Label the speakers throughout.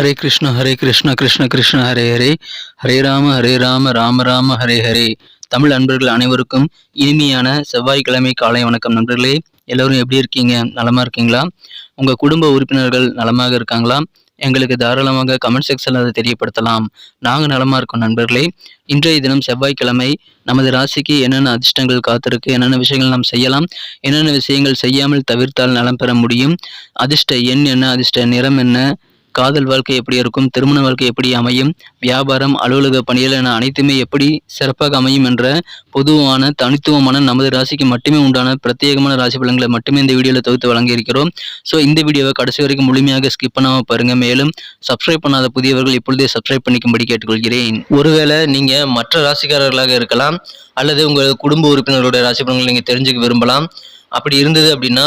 Speaker 1: ஹரே கிருஷ்ண ஹரே கிருஷ்ண கிருஷ்ண கிருஷ்ண ஹரே ஹரே. ஹரே ராம ஹரே ராம ராம ராம ஹரே ஹரே. தமிழ் அன்பர்கள் அனைவருக்கும் இனிமையான செவ்வாய்க்கிழமை காலை வணக்கம் நண்பர்களே. எல்லோரும் எப்படி இருக்கீங்க? நலமாக இருக்கீங்களா? உங்கள் குடும்ப உறுப்பினர்கள் நலமாக இருக்காங்களா? எங்களுக்கு தாராளமாக கமெண்ட் செக்ஷனில் அதை தெரியப்படுத்தலாம். நாங்கள் நலமாக இருக்கோம் நண்பர்களே. இன்றைய தினம் செவ்வாய்க்கிழமை நமது ராசிக்கு என்னென்ன அதிர்ஷ்டங்கள் காத்திருக்கு என்னென்ன விஷயங்கள் நாம் செய்யலாம் என்னென்ன விஷயங்கள் செய்யாமல் தவிர்த்தால் நலம் பெற முடியும் அதிர்ஷ்ட எண் என்ன அதிர்ஷ்ட நிறம் என்ன காதல் வாழ்க்கை எப்படி இருக்கும் திருமண வாழ்க்கை எப்படி அமையும் வியாபாரம் அலுவலக பணிகள் என அனைத்துமே எப்படி சிறப்பாக அமையும் என்ற பொதுவான தனித்துவமான நமது ராசிக்கு மட்டுமே உண்டான பிரத்யேகமான ராசி பலன்களை மட்டுமே இந்த வீடியோவில் தொகுத்து வழங்கியிருக்கிறோம். ஸோ இந்த வீடியோவை கடைசி வரைக்கும் முழுமையாக ஸ்கிப் பண்ணாமல் பாருங்கள் மேலும் சப்ஸ்கிரைப் பண்ணாத புதியவர்கள் இப்பொழுதே சப்ஸ்கிரைப் பண்ணிக்கும்படி கேட்டுக்கொள்கிறேன். ஒருவேளை நீங்கள் மற்ற ராசிக்காரர்களாக இருக்கலாம் அல்லது உங்கள் குடும்ப உறுப்பினர்களுடைய ராசி பலன்களை நீங்கள் தெரிஞ்சுக்க விரும்பலாம். அப்படி இருந்தது அப்படின்னா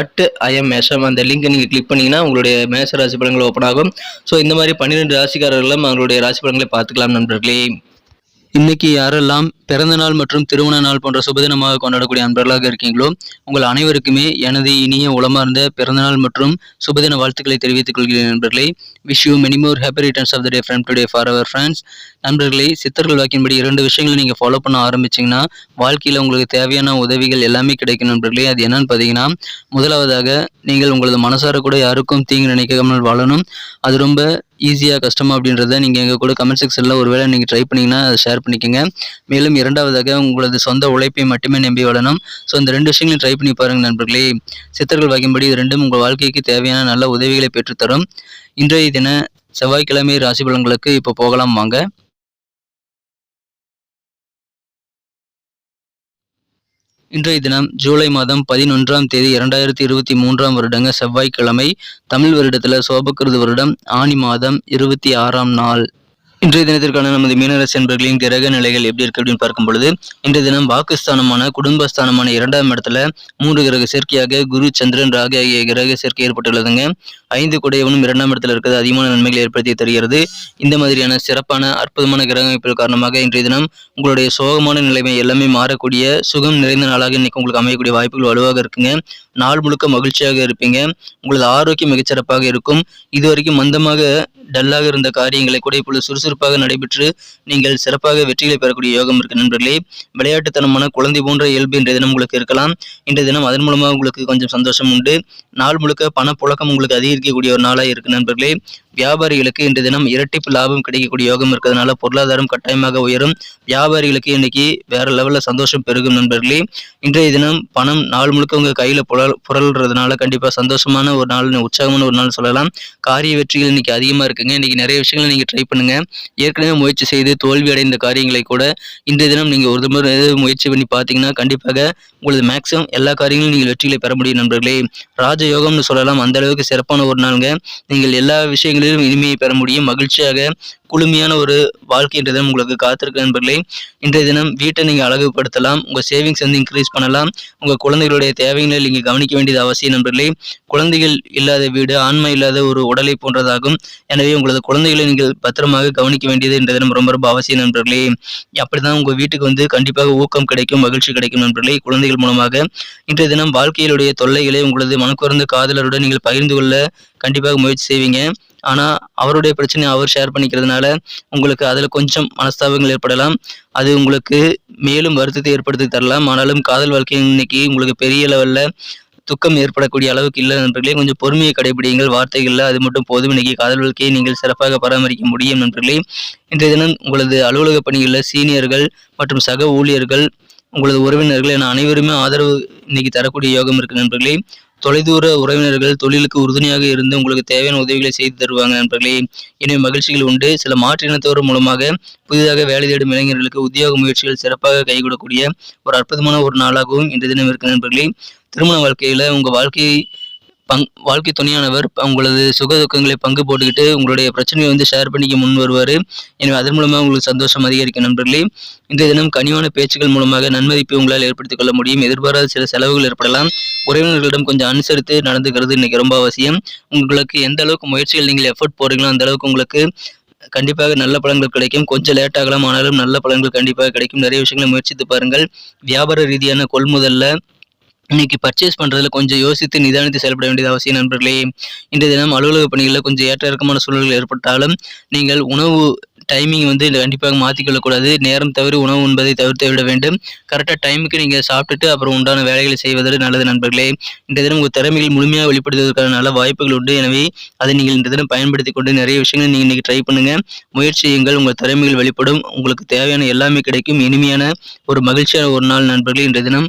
Speaker 1: அட் ஐஎம் மேஷம் அந்த லிங்க் நீங்கள் கிளிக் பண்ணிங்கன்னா உங்களுடைய மேஷ ராசி பலன்கள் ஓப்பன் ஆகும். ஸோ இந்த மாதிரி பன்னிரெண்டு ராசிக்காரர்களும் அவங்களுடைய ராசி பலன்களை பார்த்துக்கலாம் நண்பர்களே. இன்னைக்கு யாரெல்லாம் பிறந்தநாள் மற்றும் திருமண நாள் போன்ற சுபதினமாக கொண்டாடக்கூடிய அன்பர்களாக இருக்கீங்களோ உங்கள் அனைவருக்குமே எனது இனிய உளமார்ந்த பிறந்தநாள் மற்றும் சுபதின வாழ்த்துக்களை தெரிவித்துக் கொள்கிறேன் நண்பர்களே. Wish you many more happy returns of the day from today for our friends நண்பர்களை சித்தர்கள் வாக்கின்படி இரண்டு விஷயங்களை நீங்கள் ஃபாலோ பண்ண ஆரம்பிச்சிங்கன்னா வாழ்க்கையில் உங்களுக்கு தேவையான உதவிகள் எல்லாமே கிடைக்கும் நண்பர்களே. அது என்னன்னு பார்த்தீங்கன்னா முதலாவதாக நீங்கள் உங்களது மனசார கூட யாருக்கும் தீங்கு நினைக்காமல் வாழணும். அது ரொம்ப ஈஸியாக கஷ்டமா அப்படின்றத நீங்கள் எங்கள் கூட கமெண்ட் செக்ஷனில் ஒருவேளை நீங்கள் ட்ரை பண்ணிங்கன்னா அதை ஷேர் பண்ணிக்கோங்க. மேலும் இரண்டாவதாக உங்களது சொந்த உழைப்பை மட்டுமே நம்பி வாழணும் ஸோ இந்த ரெண்டு விஷயங்களையும் ட்ரை பண்ணி பாருங்கள் நண்பர்களே. சித்தர்கள் வகைப்படி இது ரெண்டும் உங்கள் வாழ்க்கைக்கு தேவையான நல்ல உதவிகளை பெற்றுத்தரும். இன்றைய தின செவ்வாய்க்கிழமை ராசி பலன்களுக்கு இப்போ போகலாம் வாங்க. இன்றைய தினம் ஜூலை மாதம் பதினொன்றாம் தேதி இரண்டாயிரத்தி இருபத்தி மூன்றாம் வருடங்க செவ்வாய்க்கிழமை தமிழ் வருடத்தில் சோபக்கிருது வருடம் ஆனி மாதம் இருபத்தி ஆறாம் நாள். இன்றைய தினத்திற்கான நமது மீனராசி என்பர்களின் கிரக நிலைகள் எப்படி இருக்கு அப்படின்னு பார்க்கும் பொழுது இன்றைய தினம் வாக்குஸ்தானமான குடும்பஸ்தானமான இரண்டாம் இடத்துல மூன்று கிரக சேர்க்கையாக குரு சந்திரன் ராகு ஆகிய கிரக சேர்க்கை ஏற்பட்டுள்ளதுங்க. ஐந்து குடையவனும் இரண்டாம் இடத்துல இருக்கிறது அதிகமான நன்மைகளை ஏற்படுத்தி தருகிறது. இந்த மாதிரியான சிறப்பான அற்புதமான கிரக அமைப்புகள் காரணமாக இன்றைய தினம் உங்களுடைய சோகமான நிலைமை எல்லாமே மாறக்கூடிய சுகம் நிறைந்த நாளாக இன்னைக்கு உங்களுக்கு அமையக்கூடிய வாய்ப்புகள் வலுவாக இருக்குங்க. நாள் முழுக்க மகிழ்ச்சியாக இருப்பீங்க. உங்களது ஆரோக்கியம் மிகச்சிறப்பாக இருக்கும். இதுவரைக்கும் மந்தமாக டல்லாக இருந்த காரியங்களை கூட இப்பொழுது சுறுசுறுப்பாக நடைபெற்று நீங்கள் சிறப்பாக வெற்றிகளை பெறக்கூடிய யோகம் இருக்கு. நண்பர்களே விளையாட்டுத்தனமான குழந்தை போன்ற இயல்பு இன்றைய தினம் உங்களுக்கு இருக்கலாம். இன்றைய தினம் அதன் மூலமாக உங்களுக்கு கொஞ்சம் சந்தோஷம் உண்டு. நாள் முழுக்க பணப்புழக்கம் உங்களுக்கு அதிகரிக்கக்கூடிய ஒரு நாளாக இருக்கு. நண்பர்களே வியாபாரிகளுக்கு இன்று தினம் இரட்டிப்பு லாபம் கிடைக்கக்கூடிய யோகம் இருக்கிறதுனால பொருளாதாரம் கட்டாயமாக உயரும். வியாபாரிகளுக்கு இன்னைக்கு வேற லெவல்ல சந்தோஷம் பெருகும் நண்பர்களே. இன்றைய தினம் பணம் நாள் முழுக்க உங்க கையில புரள் புரள்றதுனால கண்டிப்பா சந்தோஷமான ஒரு நாள் உற்சாகமான ஒரு நாள் சொல்லலாம். காரிய வெற்றிகள் இன்னைக்கு அதிகமா இருக்குங்க. இன்னைக்கு நிறைய விஷயங்களை நீங்க ட்ரை பண்ணுங்க. ஏற்கனவே முயற்சி செய்து தோல்வி அடைந்த காரியங்களை கூட இன்றைய தினம் நீங்க ஒரு முறை முயற்சி பண்ணி பார்த்தீங்கன்னா கண்டிப்பாக உங்களது மேக்ஸிமம் எல்லா காரியங்களும் நீங்கள் வெற்றிகளை பெற முடியும் நண்பர்களே. ராஜயோகம்னு சொல்லலாம். அந்த அளவுக்கு சிறப்பான ஒரு நாளுங்க. நீங்கள் எல்லா விஷயங்களும் விஷயங்களிலும் இனிமையை பெற முடியும். மகிழ்ச்சியாக குளுமையான ஒரு வாழ்க்கை இன்றைய தினம் உங்களுக்கு காத்திருக்க நண்பர்களே இன்றைய தினம் வீட்டை நீங்கள் அழகுபடுத்தலாம் உங்கள் சேவிங்ஸ் வந்து இன்க்ரீஸ் பண்ணலாம் உங்கள் குழந்தைகளுடைய தேவைகளை நீங்கள் கவனிக்க வேண்டியது அவசியம் நண்பர்களே. குழந்தைகள் இல்லாத வீடு ஆண்மை இல்லாத ஒரு உடலை போன்றதாகும். எனவே உங்களது குழந்தைகளை நீங்கள் பத்திரமாக கவனிக்க வேண்டியது இன்றைய தினம் ரொம்ப ரொம்ப அவசியம் நண்பர்களே. அப்படிதான் உங்கள் வீட்டுக்கு வந்து கண்டிப்பாக ஊக்கம் கிடைக்கும் மகிழ்ச்சி கிடைக்கும் நண்பர்களே. குழந்தைகள் மூலமாக இன்றைய தினம் வாழ்க்கையிலுடைய தொல்லைகளை உங்களது மனக்குறந்த காதலருடன் நீங்கள் பகிர்ந்து கொள்ள கண்டிப்பாக முயற்சி செய்வீங்க. ஆனால் அவருடைய பிரச்சனையை அவர் ஷேர் பண்ணிக்கிறதுனால உங்களுக்கு அதில் கொஞ்சம் மனஸ்தாபங்கள் ஏற்படலாம். அது உங்களுக்கு மேலும் வருத்தத்தை ஏற்படுத்தி தரலாம். ஆனாலும் காதல் வாழ்க்கை இன்னைக்கு உங்களுக்கு பெரிய லெவலில் துக்கம் ஏற்படக்கூடிய அளவுக்கு இல்லை நண்பர்களே. கொஞ்சம் பொறுமையை கடைபிடிங்கள் வார்த்தைகளில் அது மட்டும் போதும். இன்னைக்கு காதல் வாழ்க்கையை நீங்கள் சிறப்பாக பராமரிக்க முடியும் நண்பர்களே. இன்றைய தினம் உங்களது அலுவலக பணிகளில் சீனியர்கள் மற்றும் சக ஊழியர்கள் உங்களது உறவினர்கள் என அனைவருமே ஆதரவு இன்னைக்கு தரக்கூடிய யோகம் இருக்கு நண்பர்களே. தொலைதூர உறவினர்கள் தொழிலுக்கு உறுதுணையாக இருந்து உங்களுக்கு தேவையான உதவிகளை செய்து தருவாங்க நண்பர்களே. எனவே மகிழ்ச்சிகள் உண்டு. சில மாற்றினத்தவர் மூலமாக புதிதாக வேலை தேடும் இளைஞர்களுக்கு உத்தியோக முயற்சிகள் சிறப்பாக கைகூடக்கூடிய ஒரு அற்புதமான ஒரு நாளாகவும் இன்றைய தினம் இருக்கு நண்பர்களே. திருமண வாழ்க்கையில உங்க வாழ்க்கையை பங் வாழ்க்கை துணையானவர் உங்களது சுக துக்கங்களை பங்கு போட்டுக்கிட்டு உங்களுடைய பிரச்சனையை வந்து ஷேர் பண்ணிக்க முன் வருவார். எனவே அதன் மூலமாக உங்களுக்கு சந்தோஷம் அதிகரிக்கும் நண்பர்களே. இந்த தினம் கனிவான பேச்சுக்கள் மூலமாக நன்மதிப்பை உங்களால் ஏற்படுத்திக் கொள்ள முடியும். எதிர்பாராத சில செலவுகள் ஏற்படலாம். உறவினர்களிடம் கொஞ்சம் அனுசரித்து நடந்துக்கிறது இன்னைக்கு ரொம்ப அவசியம். உங்களுக்கு எந்த அளவுக்கு முயற்சிகள் நீங்கள் எஃபர்ட் போடுறீங்களோ அந்த அளவுக்கு உங்களுக்கு கண்டிப்பாக நல்ல பலன்கள் கிடைக்கும். கொஞ்சம் லேட் ஆகலாம் ஆனாலும் நல்ல பலன்கள் கண்டிப்பாக கிடைக்கும். நிறைய விஷயங்களை முயற்சித்து பாருங்கள். வியாபார ரீதியான கொள்முதலில் இன்னைக்கு பர்ச்சேஸ் பண்ணுறதுல கொஞ்சம் யோசித்து நிதானித்து செயல்பட வேண்டியது அவசியம் நண்பர்களே. இன்றைய தினம் அலுவலக பணிகளில் கொஞ்சம் ஏற்ற இறக்கமான சூழல்கள் ஏற்பட்டாலும் நீங்கள் உணவு டைமிங் வந்து கண்டிப்பாக மாற்றிக்கொள்ளக்கூடாது நேரம் தவறி உணவு உண்பதை தவிர்த்து விட வேண்டும். கரெக்டாக டைமுக்கு நீங்கள் சாப்பிட்டுட்டு அப்புறம் உண்டான வேலைகளை செய்வதற்கு நல்லது நண்பர்களே. இந்த தினம் உங்கள் திறமைகள் முழுமையாக வெளிப்படுத்துவதற்கான நல்ல வாய்ப்புகள் உண்டு. எனவே அதை நீங்கள் இந்த தினம் பயன்படுத்தி கொண்டு நிறைய விஷயங்கள் நீங்கள் இன்றைக்கி ட்ரை பண்ணுங்கள் முயற்சி செய்யுங்கள். உங்கள் திறமைகள் வெளிப்படும். உங்களுக்கு தேவையான எல்லாமே கிடைக்கும். இனிமையான ஒரு மகிழ்ச்சியான ஒரு நாள் நண்பர்களே இன்றைய தினம்.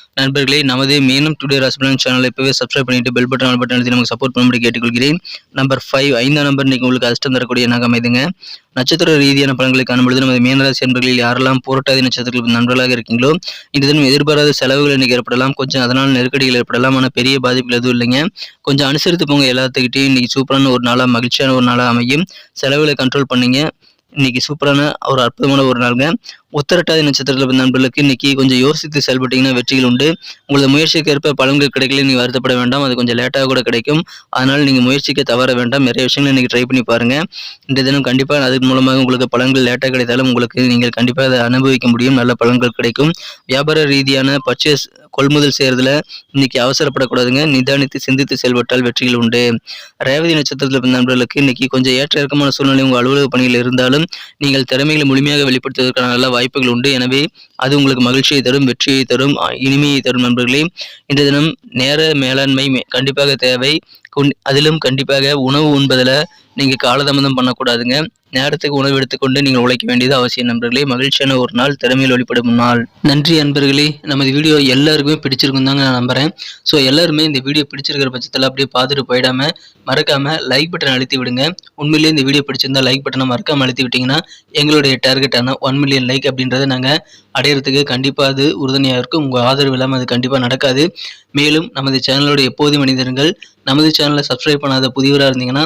Speaker 1: நண்பர்களே நமது மீனம் டுடே ராசிபலன் சேனலை இப்போவே சப்ஸ்கிரைப் பண்ணிட்டு பெல் பட்டன் பட்டன் அழுத்தி நமக்கு சப்போர்ட் பண்ணும்படி கேட்டுக்கொள்கிறேன். நம்பர் ஃபைவ் ஐந்தாம் நம்பர் இன்னைக்கு உங்களுக்கு அதிர்ஷ்டம் தரக்கூடிய எண்ணாக அமைதுங்க? நட்சத்திர ரீதியான பலன்களை காணும்பொழுது நமது மீனராசி நண்பர்களில் யாரெல்லாம் போராட்டாதி நட்சத்திரத்தில் நண்பர்களாக இருக்கீங்களோ இந்த தினம் எதிர்பாராத செலவுகள் இன்னைக்கு ஏற்படலாம். கொஞ்சம் அதனால் நெருக்கடிகள் ஏற்படலாம். ஆனால் பெரிய பாதிப்புகள் எதுவும் இல்லைங்க. கொஞ்சம் அனுசரித்து போங்க எல்லாத்துக்கிட்டையும். இன்னைக்கு சூப்பரான ஒரு நாளாக மகிழ்ச்சியான ஒரு நாளாக அமையும். செலவுகளை கண்ட்ரோல் பண்ணுங்க. இன்னைக்கு சூப்பரான ஒரு அற்புதமான ஒரு நாளுங்க. உத்தரட்டாதி நட்சத்திரத்தில் நண்பர்களுக்கு இன்னைக்கு கொஞ்சம் யோசித்து செயல்பட்டீங்கன்னா வெற்றிகள் உண்டு. உங்களது முயற்சிக்கு ஏற்ப பலன்கள் கிடைக்கல நீங்கள் வருத்தப்பட வேண்டாம். அது கொஞ்சம் லேட்டாக கூட கிடைக்கும். அதனால் நீங்கள் முயற்சிக்க தவற வேண்டாம். நிறைய விஷயங்கள் இன்னைக்கு ட்ரை பண்ணி பாருங்க. இந்த தினம் கண்டிப்பாக அதன் மூலமாக உங்களுக்கு பலன்கள் லேட்டாக கிடைத்தாலும் உங்களுக்கு நீங்கள் கண்டிப்பாக அதை அனுபவிக்க முடியும். நல்ல பலன்கள் கிடைக்கும். வியாபார ரீதியான பர்ச்சேஸ் கொள்முதல் செய்கிறதுல இன்னைக்கு அவசரப்படக்கூடாதுங்க. நிதானித்து சிந்தித்து செயல்பட்டால் வெற்றிகள் உண்டு. ரேவதி நட்சத்திரத்தில் நண்பர்களுக்கு இன்னைக்கு கொஞ்சம் ஏற்ற இறக்கமான சூழ்நிலை உங்கள் அலுவலக பணியில் இருந்தாலும் நீங்கள் திறமைகளை முழுமையாக வெளிப்படுத்துவதற்கான நல்ல வாய்ப்புகள் உண்டு. எனவே அது உங்களுக்கு மகிழ்ச்சியை தரும் வெற்றியை தரும் இனிமையை தரும் நண்பர்களே. இன்றைய தினம் நேர மேலாண்மை கண்டிப்பாக தேவை. அதிலும் கண்டிப்பாக உணவு உண்பதில் நீங்கள் காலதாமதம் பண்ணக்கூடாதுங்க. நேரத்துக்கு உணவு எடுத்துக்கொண்டு நீங்கள் உழைக்க வேண்டியது அவசியம் நண்பர்களே. மகிழ்ச்சியான ஒரு நாள். திறமையில் வெளிப்படும் நாள். நன்றி நண்பர்களே நமது வீடியோ எல்லாருக்குமே பிடிச்சிருக்கும் தாங்க நான் நம்புகிறேன் ஸோ எல்லாருமே இந்த வீடியோ பிடிச்சிருக்கிற பட்சத்தில் அப்படியே பார்த்துட்டு போயிடாம மறக்காம லைக் பட்டன் அழுத்தி விடுங்க. உண்மையிலேயே இந்த வீடியோ பிடிச்சிருந்தா லைக் பட்டனை மறக்காம அழுத்தி விட்டீங்கன்னா எங்களுடைய டார்கெட்டான ஒன் மில்லியன் லைக் அப்படின்றத நாங்கள் அடையிறதுக்கு கண்டிப்பாக அது உறுதுணையாக இருக்கும். உங்கள் ஆதரவு இல்லாமல் அது கண்டிப்பாக நடக்காது. மேலும் நமது சேனலோட எப்போது மனிதர்கள் நமது சேனலை சப்ஸ்கிரைப் பண்ணாத புதியவராக இருந்தீங்கன்னா